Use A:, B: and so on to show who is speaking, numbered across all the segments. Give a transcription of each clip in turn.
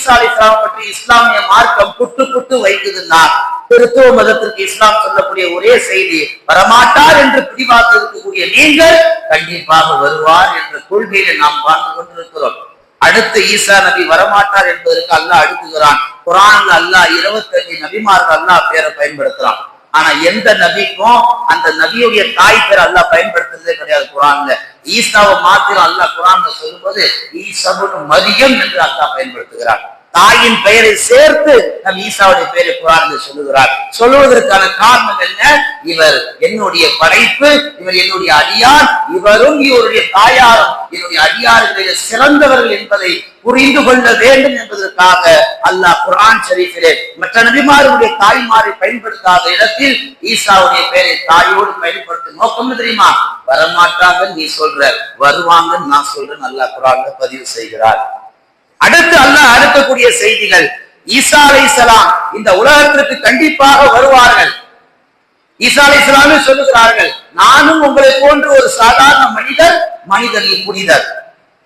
A: ஈசா அலி இஸ்லாம் பற்றி இஸ்லாமிய மார்க்கம் புட்டு புட்டு வைக்குதுன்னா கிறிஸ்துவ மதத்திற்கு இஸ்லாம் சொல்லக்கூடிய ஒரே செய்தி வரமாட்டார் என்று பிடிவாக்க இருக்கக்கூடிய நீங்கள் கண்டிப்பாக வருவார் என்ற கொள்கையில நாம் வாழ்ந்து கொண்டிருக்கிறோம். அடுத்து ஈசா நபி வரமாட்டார் என்பதற்கு அல்லாஹ் அடுக்குகிறான் குரான்ல அல்லாஹ் இருபத்தஞ்சு நபிமார்கள் அல்லாஹ் பேரை பயன்படுத்துறான். ஆனா எந்த நபிக்கும் அந்த நபியுடைய தாய் பேர் அல்லாஹ் பயன்படுத்துறதே கிடையாது குரான்ல. ஈசாவை மாத்திரம் அல்லாஹ் குரான் சொல்லும்போது ஈசபுன் மரியம் என்று அல்லா பயன்படுத்துகிறார். தாயின் பெயரை சேர்த்து நம் ஈசாவுடைய பெயரை குரான் சொல்லுகிறார். சொல்லுவதற்கான காரணம் என்ன? இவர் என்னுடைய படைப்பு இவர் என்னுடைய அடியார் இவரும் இவருடைய தாயாரும் என்னுடைய அடியார்களில் சிறந்தவர்கள் என்பதை புரிந்து கொள்ள வேண்டும் என்பதற்காக அல்லாஹ் குரான் ஷரீஃபிலே மற்ற நபிமாருடைய தாய்மாரை பயன்படுத்தாத இடத்தில் ஈசாவுடைய பெயரை தாயோடு பயன்படுத்தும் நோக்கம் தெரியுமா? வரமாட்டாங்க நீ சொல்ற. வருவாங்கன்னு நான் சொல்றேன் அல்லாஹ் குரான்ல பதிவு செய்கிறார். அடுத்து அல்லாஹ் அடுக்கக்கூடிய செய்திகள் ஈசா அலை அலைஹிஸ்ஸலாம் இந்த உலகத்திற்கு கண்டிப்பாக வருவார்கள். ஈசா அலை அலைஹிஸ்ஸலாமே சொல்லுகிறார்கள் நானும் உங்களை போன்ற ஒரு சாதாரண மனிதர் மனிதர் புனிதர்.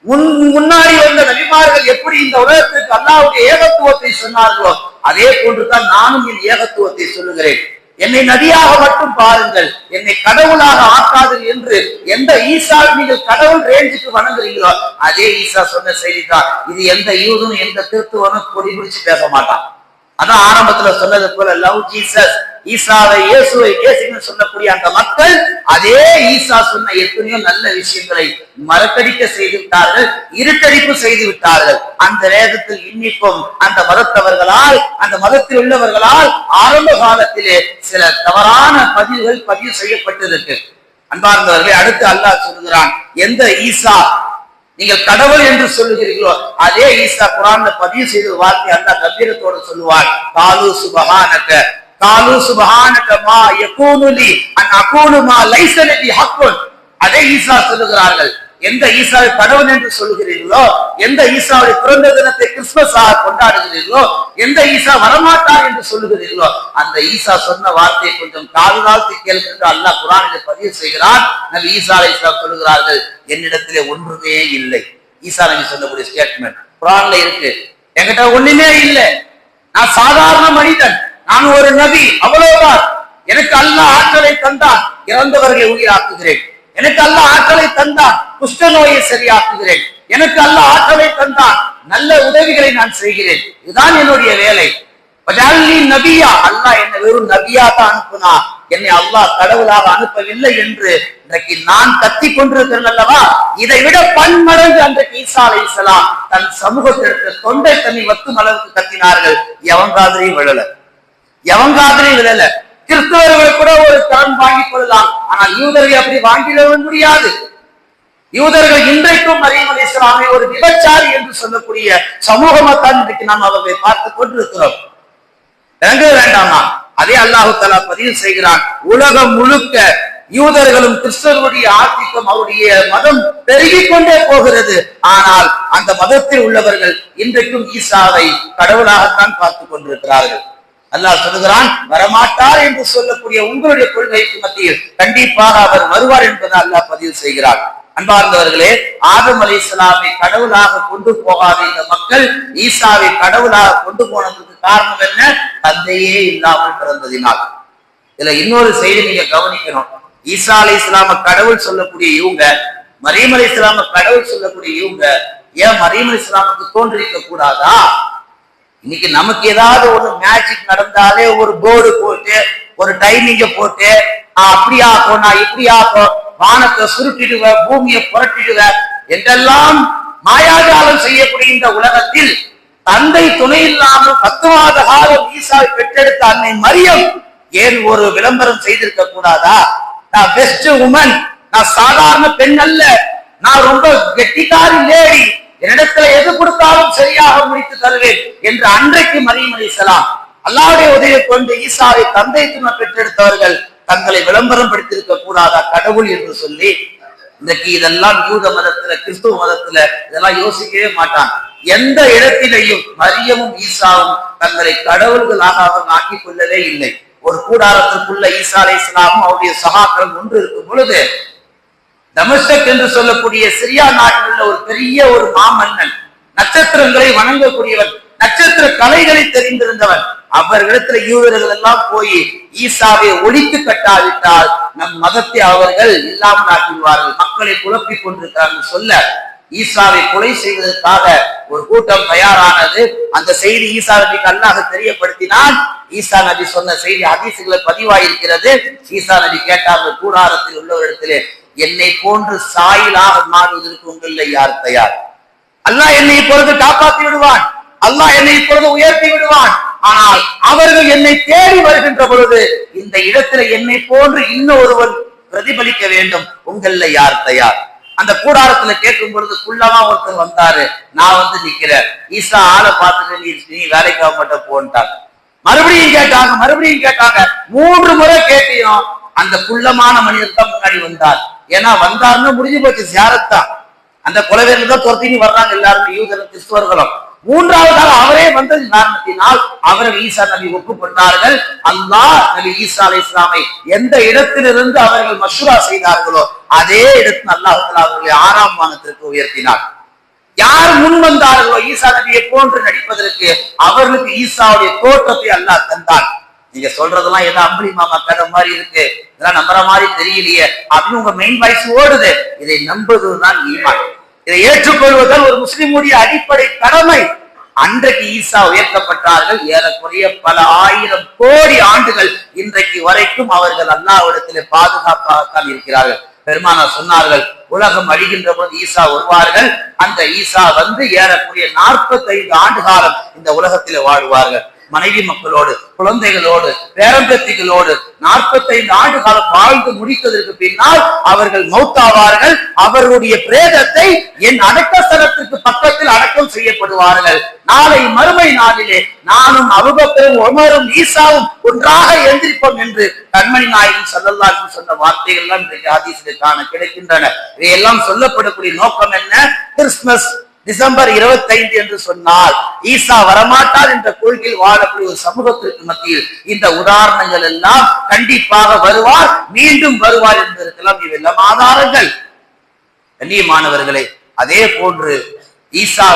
A: உன் முன்னாடி வந்த நபிமார்கள் எப்படி இந்த உலகத்திற்கு அல்லாவுடைய ஏகத்துவத்தை சொன்னார்களோ அதே போன்றுதான் நானும் என் ஏகத்துவத்தை சொல்லுகிறேன். என்னை நதியாக மட்டும் பாருங்கள் என்னை கடவுளாக ஆக்காது என்று எந்த ஈசா நீங்கள் கடவுள் ரேஞ்சுக்கு வணங்குறீங்களோ அதே ஈசா சொன்ன செய்திதான். இது எந்த யூதும் எந்த திருத்துவனும் கொடி பிடிச்சு பேச மாட்டான். அதான் ஆரம்பத்துல சொன்னது போல லவ் ஜீசஸ் ஈசாவை இயேசுவை இயேசுன்னு சொல்லக்கூடிய அந்த மக்கள் அதே ஈசா சொன்ன எத்தனையோ நல்ல விஷயங்களை மறக்கடிக்க செய்து விட்டார்கள் இருட்டடிப்பு செய்து விட்டார்கள் அந்த வேதத்தில் இன்னிக்கும் அந்த மதத்தவர்களால் அந்த மதத்தில் உள்ளவர்களால் ஆரம்ப காலத்திலே சில தவறான பதிவுகள் பதிவு செய்யப்பட்டிருக்கு. அன்பார்ந்தவர்களே அடுத்து அல்லாஹ் சொல்லுகிறான் எந்த ஈசா நீங்கள் கடவுள் என்று சொல்லுகிறீர்களோ அதே ஈசா குரான்ல பதிவு செய்த வார்த்தை அல்லாஹ் கம்பீரத்தோடு சொல்லுவார் காலு சுபஹானக காலு சுபஹானக மா யகூனுலி அதே ஈசா சொல்லுகிறார்கள். எந்த ஈசாவை கடவுள் என்று சொல்லுகிறீர்களோ எந்த ஈசாவுடைய பிறந்த தினத்தை கிறிஸ்துமஸாக கொண்டாடுகிறீர்களோ எந்த ஈசா வரமாட்டார் என்று சொல்லுகிறீர்களோ அந்த ஈசா சொன்ன வார்த்தையை கொஞ்சம் காது தாழ்த்தி கேள்வி அல்லாஹ் குரானில் பதிவு செய்கிறார் நபி ஈசா அலை சொல்லுகிறார்கள் என்னிடத்திலே ஒன்றுமே இல்லை. ஈசா நபி சொல்லக்கூடிய ஸ்டேட்மெண்ட் குரான்ல இருக்கு. என்கிட்ட ஒண்ணுமே இல்லை. நான் சாதாரண மனிதன். நான் ஒரு நபி அவ்வளவுதான். எனக்கு அல்லாஹ் ஆற்றலை தந்தான் இறந்தவர்களை உயிராக்குகிறேன். எனக்கு அல்லாஹ் ஆற்றலை தந்தான் குஷ்ட நோயை சரியாக்குகிறேன். எனக்கு அல்ல ஆற்றலை தந்தான் நல்ல உதவிகளை நான் செய்கிறேன். இதுதான் என்னுடைய வேலை. நபியா அல்லாஹ் என்னை வெறும் நபியா தான் அனுப்புனா என்னை அல்லாஹ் கடவுளாக அனுப்பவில்லை என்று இன்றைக்கு நான் கத்தி கொண்டிருக்கிறேன் அல்லவா? இதை விட பன்மடங்கு அன்றைக்கு ஈசா அலை இஸ்லாம் தன் சமூகத்திற்கு தொண்டை தண்ணி வத்தும் அளவுக்கு கத்தினார்கள். எவன் காதலையும் விழல. எவன் காதலையும் விழல? கிறிஸ்தவர்கள் கூட ஒரு கடன் வாங்கிக் கொள்ளலாம். ஆனால் யூதர்கள் அப்படி வாங்கிட முடியாது. யூதர்கள் இன்றைக்கும் மரியம் இஸ்லாமை ஒரு விபச்சாரி என்று சொல்லக்கூடிய சமூகமாத்தான் இன்றைக்கு நாம் அவர்களை பார்த்து கொண்டிருக்கிறோம். இறங்க வேண்டாமா? அதே அல்லாஹு தலா பதிவு செய்கிறான். உலகம் முழுக்க யூதர்களும் கிறிஸ்தவருடைய ஆதிக்கம் அவருடைய மதம் பெருகி கொண்டே போகிறது. ஆனால் அந்த மதத்தில் உள்ளவர்கள் இன்றைக்கும் ஈசாவை கடவுளாகத்தான் பார்த்துக் கொண்டிருக்கிறார்கள். அல்லாஹ் சொல்லுகிறான் வரமாட்டார் என்று சொல்லக்கூடிய உங்களுடைய கொள்கைக்கு மத்தியில் கண்டிப்பாக அவர் வருவார் என்பதை அல்லாஹ் பதிவு செய்கிறார். அன்பார்ந்தவர்களே ஆதம் அலி இஸ்லாமை கடவுளாக கொண்டு போகாத இந்த மக்கள் ஈசாவை கடவுளாக கொண்டு போனதுக்கு காரணம் என்ன? தந்தையே இல்லாமல் பிறந்ததினால். இதுல இன்னொரு செய்தி நீங்க கவனிக்கணும். ஈசா அலி இஸ்லாம கடவுள் சொல்லக்கூடிய இவங்க மரீம் அலி இஸ்லாம கடவுள் சொல்லக்கூடிய இவங்க ஏன் மரீம் அலி இஸ்லாமுக்கு தோன்றிருக்க கூடாதா இன்னைக்கு நமக்கு ஏதாவது ஒரு மேஜிக் நடந்தாலே ஒரு போர்டு போட்டு ஒரு டைமிங்க போட்டு "ஆ, அப்படி ஆக்கும் நான் இப்படி வானத்தை சுருட்டிடுவ பூமியை புரட்டிடுவ என்றெல்லாம் மாயாஜாலம் செய்யக்கூடிய இந்த உலகத்தில் தந்தை துணை இல்லாமல் பத்து மாத காலம் ஈசாவை பெற்றெடுத்த அன்னை மரியம் ஏன் ஒரு விளம்பரம் செய்திருக்க கூடாதா? நான் பெஸ்ட் உமன் நான் சாதாரண பெண் அல்ல. நான் ரொம்ப கெட்டிக்காரி லேடி என்னிடத்துல எது கொடுத்தாலும் சரியாக முடித்து தருவேன் என்று அன்றைக்கு மரியம் அலிசலாம் அல்லாவுடைய உதவியை கொண்டு ஈசாவை தந்தை துணை பெற்றெடுத்தவர்கள் தங்களை விளம்பரம் படுத்திருக்க கூடாதா கடவுள் என்று சொல்லி இன்றைக்கு இதெல்லாம் யூத மதத்துல கிறிஸ்துவ மதத்துல இதெல்லாம் யோசிக்கவே மாட்டான் எந்த இடத்திலையும் மரியமும் ஈசாவும் தங்களை கடவுள்களாக அவங்க ஆக்கிக் கொள்ளவே இல்லை. ஒரு கூடாரத்திற்குள்ள ஈசா அலை இஸ்லாமும் அவருடைய சகாக்களும் ஒன்று இருக்கும் பொழுது தமஸ் என்று சொல்லக்கூடிய சிரியா நாட்டில் உள்ள ஒரு பெரிய ஒரு மாமன்னன் நட்சத்திரங்களை வணங்கக்கூடியவன் நட்சத்திர கலைகளை தெரிந்திருந்தவன் அவர்களிடத்துல யூதர்கள் எல்லாம் போய் ஈசாவை ஒழித்து கட்டாவிட்டால் நம் மதத்தை அவர்கள் இல்லாம ஆக்கிடுவார்கள் மக்களை குழப்பிக் கொண்டிருக்கிறார்கள் சொல்ல ஈசாவை கொலை செய்வதற்காக ஒரு கூட்டம் தயாரானது. அந்த செய்தி ஈசா நபிக்கு அல்லாஹ் தெரியப்படுத்தினால் ஈசா நபி சொன்ன செய்தி அதிசுகளை பதிவாயிருக்கிறது. ஈசா நபி கேட்டார்கள் கூடாரத்தில் உள்ளவரிடத்திலே என்னை போன்று சாயிலாக மாறுவதற்கு உங்களில் யார் தயார்? அல்லாஹ் என்னை இப்பொழுது காப்பாற்றி விடுவான். அல்லாஹ் என்னை இப்பொழுது உயர்த்தி விடுவான். ஆனால் அவர்கள் என்னை தேடி வருகின்ற பொழுது இந்த இடத்துல என்னை போன்று இன்னொருவன் பிரதிபலிக்க வேண்டும். உங்கள யார் தயார்? அந்த கூடாரத்துல கேட்கும் பொழுது குள்ளமா ஒருத்தர் வந்தாரு. நான் வந்து நிக்கிறேன். ஈசா ஆளை பார்த்துட்டு நீ நீ வேலைக்கு போன்ட்டாங்க. மறுபடியும் கேட்டாங்க மறுபடியும் கேட்டாங்க. மூன்று முறை கேட்டியும் அந்த குள்ளமான மனிதர் தான் முன்னாடி வந்தார். ஏன்னா வந்தாருன்னு முடிஞ்சு போச்சு சியாரத்தான் அந்த குலவேரில் தான் துரத்தினி வர்றாங்க எல்லாரும் யூதரும் கிறிஸ்துவர்களும். மூன்றாவதாக அவரே வந்தது காரணத்தினால் அவர்கள் ஈசா நபி ஒப்புக்கொண்டார்கள் அல்லாஹ் நபி ஈசா அலை இஸ்லாமை எந்த இடத்திலிருந்து அவர்கள் மஷூரா செய்தார்களோ அதே இடத்தில் அல்லாஹ் அவர்களை ஆறாம் வானத்திற்கு உயர்த்தினார். யார் முன் வந்தார்களோ ஈசா நபியை போன்று நடிப்பதற்கு அவர்களுக்கு ஈசாவுடைய தோற்றத்தை அல்லாஹ் தந்தான் நீங்க சொல்றதெல்லாம் ஏதோ அம்பளி மாமா கதை மாதிரி இருக்கு. இதெல்லாம் நம்புற மாதிரி தெரியலையே. அப்படின்னு உங்க மெயின் வாய்ஸ் ஓடுது. இதை நம்புவதுதான் ஈமான். இதை ஏற்றுக்கொள்வதால் ஒரு முஸ்லிமுடைய அடிப்படை கடமை. அன்றைக்கு ஈசா உயர்த்தப்பட்டார்கள். ஏறக்குறைய பல ஆயிரம் கோடி ஆண்டுகள் இன்றைக்கு வரைக்கும் அவர்கள் அல்லாவிடத்திலே பாதுகாப்பாகத்தான் இருக்கிறார்கள். பெருமானா சொன்னார்கள் உலகம் அழிகின்ற போது ஈசா வருவார்கள். அந்த ஈசா வந்து ஏறக்குறைய நாற்பத்தைந்து ஆண்டு காலம் இந்த உலகத்திலே வாழ்வார்கள். மனைவி மக்களோடு குழந்தைகளோடு பேரம்பத்திகளோடு நாற்பத்தைந்து ஆண்டு காலம் வாழ்ந்து முடித்ததற்கு பின்னால் அவர்கள் மௌத்தாவார்கள். அவர்களுடைய பிரேதத்தை என் அடக்கஸ்தலத்திற்கு பக்கத்தில் அடக்கம் செய்யப்படுவார்கள். நாளை மறுமை நாளிலே நானும் அபுபக்கரும் உமரும் ஈசாவும் ஒன்றாக எந்திரிப்போம் என்று கண்மணி நாயகன் சல்லல்லாஹு சொன்ன வார்த்தைகள் எல்லாம் இன்றைக்கு ஹதீஸிலே காண கிடைக்கின்றன. இதையெல்லாம் சொல்லப்படக்கூடிய நோக்கம் என்ன? கிறிஸ்துமஸ் டிசம்பர் 25 என்று சொன்னால் ஈசா வரமாட்டார் என்ற கொள்கையில் வாழக்கூடிய ஒரு சமூகத்திற்கு மத்தியில் இந்த உதாரணங்கள் எல்லாம் கண்டிப்பாக வருவார் மீண்டும் வருவார் என்பதற்கெல்லாம் இவெல்லாம் ஆதாரங்கள். கண்ணியமானவர்களே அதே போன்று ஈசா